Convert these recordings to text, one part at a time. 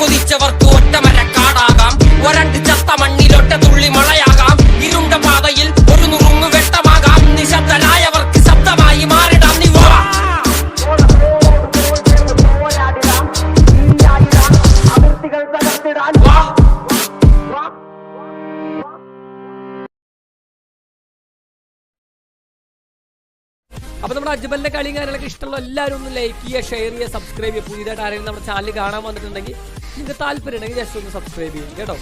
കൊതിച്ചവർക്ക് ഒറ്റമര കാടാകാം. ഒരണ്ട് ചത്ത മണ്ണിലൊറ്റ തുള്ളി മഴയാകാം ഇരുണ്ട പാതയിൽ ഒരു നുറുങ്ങു വെട്ടമാകാം. നിശബ്ദനായവർക്ക് ശബ്ദമായി മാറിടാം. നീ വാ. അപ്പോൾ അപ്പൊ നമ്മുടെ അജ്മലിന്റെ കളിയും കാര്യങ്ങളൊക്കെ ഇഷ്ടമുള്ള എല്ലാവരും ഒന്ന് ലൈക്ക് ചെയ്യുക ഷെയർ ചെയ്യുക സബ്സ്ക്രൈബ് ചെയ്യുക. പുതിയതായിട്ട് ആരെങ്കിലും നമ്മുടെ ചാനൽ കാണാൻ വന്നിട്ടുണ്ടെങ്കിൽ നിങ്ങൾക്ക് താല്പര്യം ഉണ്ടെങ്കിൽ ജസ്റ്റ് ഒന്ന് സബ്സ്ക്രൈബ് ചെയ്യും കേട്ടോ.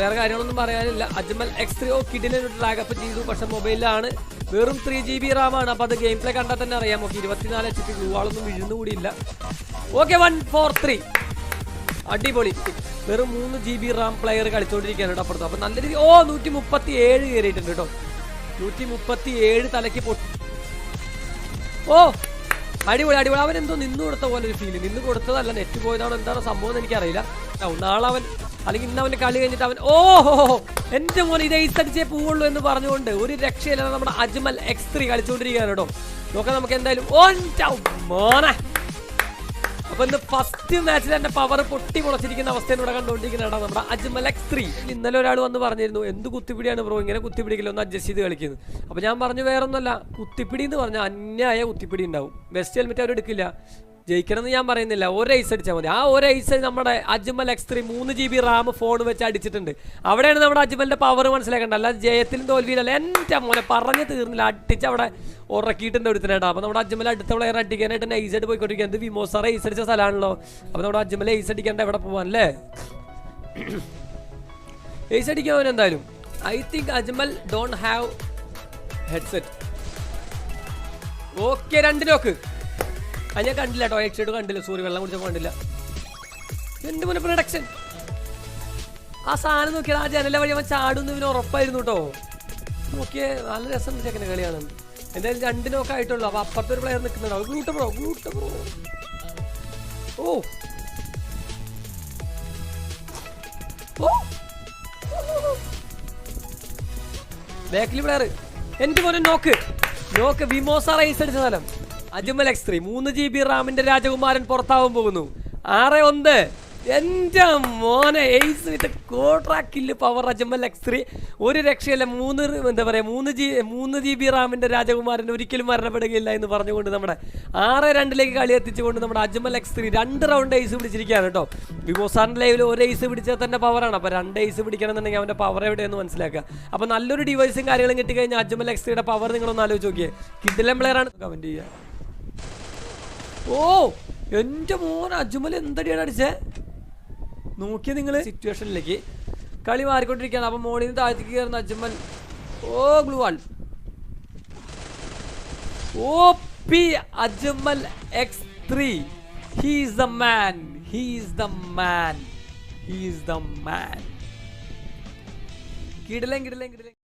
വേറെ കാര്യങ്ങളൊന്നും പറയാനില്ല. അജ്മൽ എക്സ് ത്രീ ഓ കിഡിലെ ലാഗപ്പ് ചെയ്തു. പക്ഷെ മൊബൈലിലാണ്. വെറും ത്രീ ജി ബി റാം ആണ്. അപ്പൊ അത് ഗെയിം പ്ലേ കണ്ടാൽ തന്നെ അറിയാം. നോക്കി ഇരുപത്തിനാല് എച്ച് പി ഗ്ലൂവാളൊന്നും വീഴുന്നുകൂടിയില്ല ഓക്കെ വൺ ഫോർ ത്രീ അടിപൊളി. വെറും മൂന്ന് ജി ബി റാം പ്ലെയർ കളിച്ചോണ്ടിരിക്കുകയാണ് കേട്ടോ അപ്പുറത്ത്. അപ്പൊ നല്ല രീതി ഓ നൂറ്റി മുപ്പത്തി ഏഴ് കയറിയിട്ടുണ്ട് കേട്ടോ. നൂറ്റി മുപ്പത്തി ഏഴ് തലയ്ക്ക് പൊട്ടി ഓ അടിപൊളി അടിപൊളി. അവൻ എന്തോ നിന്ന് കൊടുത്ത പോലെ ഒരു ഫീൽ നിന്ന് കൊടുത്തതല്ല നെറ്റ് പോയതാണോ. എന്താണോ സംഭവം എന്ന് എനിക്കറിയില്ല. നാളെ അവൻ അല്ലെങ്കിൽ ഇന്ന് അവന്റെ കളി കഴിഞ്ഞിട്ട് അവൻ ഓഹോ എന്റെ മോൻ ഇത് ഐസ് പോവുള്ളൂ എന്ന് പറഞ്ഞുകൊണ്ട് ഒരു രക്ഷയില്ലാതെ നമ്മുടെ അജ്മൽ എക്സ് ത്രീ കളിച്ചുകൊണ്ടിരിക്കുകയാണ് കേട്ടോ. നോക്കാം നമുക്ക് എന്തായാലും. ഓൻ മോനെ. അപ്പൊ ഇന്ന് ഫസ്റ്റ് മാച്ചിൽ എന്റെ പവർ പൊട്ടി മുളച്ചിരിക്കുന്ന അവസ്ഥയിലൂടെ ഇവിടെ കണ്ടുകൊണ്ടിരിക്കുന്നതാണ് നമ്മുടെ അജ്മൽ എക്സ് ത്രീ ഇന്നലെ ഒരാൾ വന്ന് പറഞ്ഞിരുന്നു എന്ത് കുത്തിപ്പിടിയാണ് ബ്രോ ഇങ്ങനെ കുത്തിപ്പിടിക്കില്ല? ഒന്ന് അഡ്ജസ്റ്റ് ചെയ്ത് കളിക്കുന്നത് അപ്പൊ ഞാൻ പറഞ്ഞു വേറൊന്നുമല്ല. കുത്തിപ്പിടി എന്ന് പറഞ്ഞാൽ അന്യായ കുത്തിപ്പിടി ഉണ്ടാവും. ബെസ്റ്റ് ഹെൽമെറ്റ് അവർ എടുക്കില്ല. ജയിക്കണം എന്ന് ഞാൻ പറയുന്നില്ല. ഒരു ഐസ് അടിച്ചാൽ മതി. ആ ഒരു ഐസ് നമ്മുടെ അജ്മൽ എക്സ് ത്രീ മൂന്ന് ജി ബി റാം ഫോൺ വെച്ച് അടിച്ചിട്ടുണ്ട്. അവിടെയാണ് നമ്മുടെ അജ്മലിന്റെ പവർ മനസ്സിലാക്കേണ്ടത്. അല്ലാതെ ജയത്തിലും തോൽവിയിലല്ല. എന്റെ മോനെ പറഞ്ഞ് തീർന്നില്ല. അടിച്ച് അവിടെ ഉറക്കിയിട്ടുണ്ട് ഒരുത്തനായിട്ട്. അപ്പോൾ നമ്മുടെ അജ്മൽ അടുത്ത പ്ലെയർ അടിക്കാനായിട്ട് ഐസ് ആയിട്ട് പോയിക്കൊണ്ടിരിക്കുന്നത് വിമോസാറ ഐസ് അടിച്ച സ്ഥലമാണല്ലോ. അപ്പോൾ നമ്മുടെ അജ്മൽ ഐസ് അടിക്കേണ്ട എവിടെ പോവാൻ അല്ലേ? ഐസ് അടിക്കാൻ അവൻ എന്തായാലും. I think Ajmal don't have headset okay രണ്ട് നോക്ക് അത് ഞാൻ കണ്ടില്ല കേട്ടോ. എക്സൈഡ് കണ്ടില്ല. സൂര്യ വെള്ളം കുടിച്ചപ്പോൾ കണ്ടില്ല. എന്റെ മുന്നേ പ്രൊഡക്ഷൻ ആ സാധനം നോക്കിയാൽ ആ ജനല വഴി അവൻ ചാടുന്നു ഇവന് ഉറപ്പായിരുന്നു കേട്ടോ. നോക്കിയേ നല്ല രസം ചെക്കന്റെ കളിയാണ്. എന്തായാലും രണ്ടിനൊക്കെ നോക്ക് ആയിട്ടുള്ളൂ. അപ്പൊ അപ്പുറത്തെ ഒരു പ്ലെയർ നിൽക്കുന്നുണ്ടോ. ഗ്ലൂട്ട ബ്രോ ഗ്ലൂട്ട ബ്രോ. ഓ. ബാക്കിൽ പ്ലെയർ എന്റെ മോനെ നോക്ക് നോക്ക് വിമോസ റൈസ് അടിച്ച സ്ഥലം അജ്മൽ എക്സ് ത്രീ മൂന്ന് ജി ബി റാമിന്റെ രാജകുമാരൻ പുറത്താവാൻ പോകുന്നു. ആറ് ഒന്ന്. എന്റെ മോനെ എയ്സ് വിത്ത് കോട്രാക്കിൽ പവർ അജ്മൽ എക്സ് ത്രീ ഒരു രക്ഷയില്ല മൂന്ന് എന്താ പറയുക മൂന്ന് ജി മൂന്ന് ജി ബി റാമിന്റെ രാജകുമാരൻ ഒരിക്കലും മരണപ്പെടുകയില്ല എന്ന് പറഞ്ഞുകൊണ്ട് നമ്മുടെ ആറ് രണ്ടിലേക്ക് കളി എത്തിച്ചുകൊണ്ട് നമ്മുടെ അജ്മൽ എക്സ് ത്രീ രണ്ട് റൗണ്ട് എയ്സ് പിടിച്ചിരിക്കുകയാണ് കേട്ടോ. വിമോസാറിന്റെ ലൈവിൽ ഒരു എയ്സ് പിടിച്ചാൽ തന്നെ പവറാണ് അപ്പോൾ രണ്ട് ഐസ് പിടിക്കണമെന്നുണ്ടെങ്കിൽ അവന്റെ പവർ എവിടെയെന്ന് മനസ്സിലാക്കുക. അപ്പോൾ നല്ലൊരു ഡിവൈസും കാര്യങ്ങളും കിട്ടിക്കഴിഞ്ഞാൽ അജ്മൽ എക്സ് ത്രീയുടെ പവർ നിങ്ങളൊന്ന് ആലോചിച്ച് നോക്കിയേ. കിഡിലം പ്ലെയർ ആണ്. കമന്റ് ചെയ്യുക. ഓ എന്റെ മോൻ അജ്മൽ എന്തടിയാണ് അടിച്ചേ? നോക്കിയ നിങ്ങൾ സിറ്റുവേഷനിലേക്ക് കളി മാറിക്കൊണ്ടിരിക്കുകയാണ്. അപ്പൊ മോളിൽ നിന്ന് താഴത്തേക്ക് കയറുന്ന അജ്മൽ. ഓ ഗ്ലൂവാൾ O P Ajmal X three he's the man he's the man he's the man കിടലേ കിടലേ കിടിലം